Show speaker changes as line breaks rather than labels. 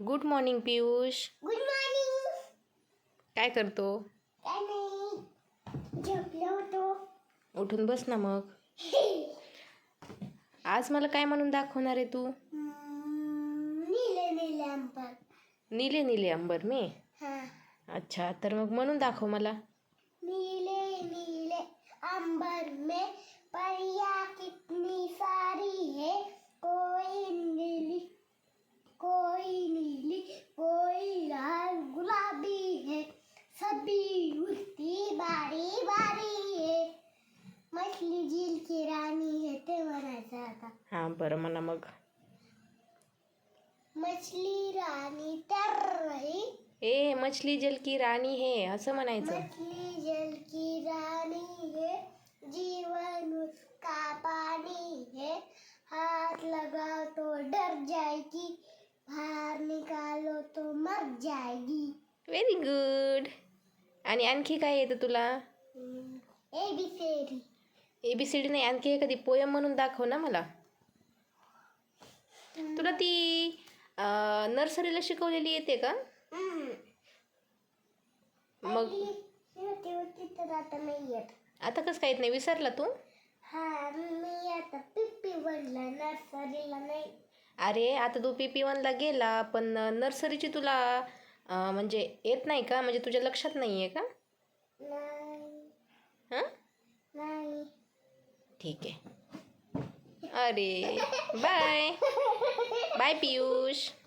Good morning Piyush
good morning
काय करतो?
काय नाही झोपलो होतो.
उठून बस ना मग. आज मला काय म्हणून दाखवणार आहे तू?
नीले नीले अंबर.
नीले नीले अंबर मी?
हाँ.
अच्छा तर मग म्हणून दाखव मला.
नीले नीले अंबर में परियां कितनी सारी है कोई नीली कोई नीली कोई लाल गुलाबी है सभी उड़ती बारी बारी है मछली झील की रानी है ते म्हणायचं आता
हां बरं म्हणा मग.
मछली रानी तर रही.
ए मछली जल की राणी है असं म्हणायचं.
मछली जल की रानी है जीवन उसका पानी है. हाथ लगाओ तो डर जाएगी बाहर निकालो तो मर जाएगी.
व्हेरी गुड आणि आणखी काय येतं तुला?
A B Seri
A B C D नाही आणखी एखादी पोयम म्हणून दाखव ना मला. तुला ती नर्सरीला शिकवलेली येते का? मग
आता नाही येत.
आता कसं काय येत नाही? विसरला तू?
हा मी आता पिप्पी बनला नर्सरीला नाही.
अरे आता तू पी पी वनला गेला पण नर्सरीची तुला म्हणजे येत नाही का? म्हणजे तुझ्या लक्षात नाही आहे का?
नाही.
हां?
नाही.
ठीक आहे. अरे बाय. Bye Piyush
bye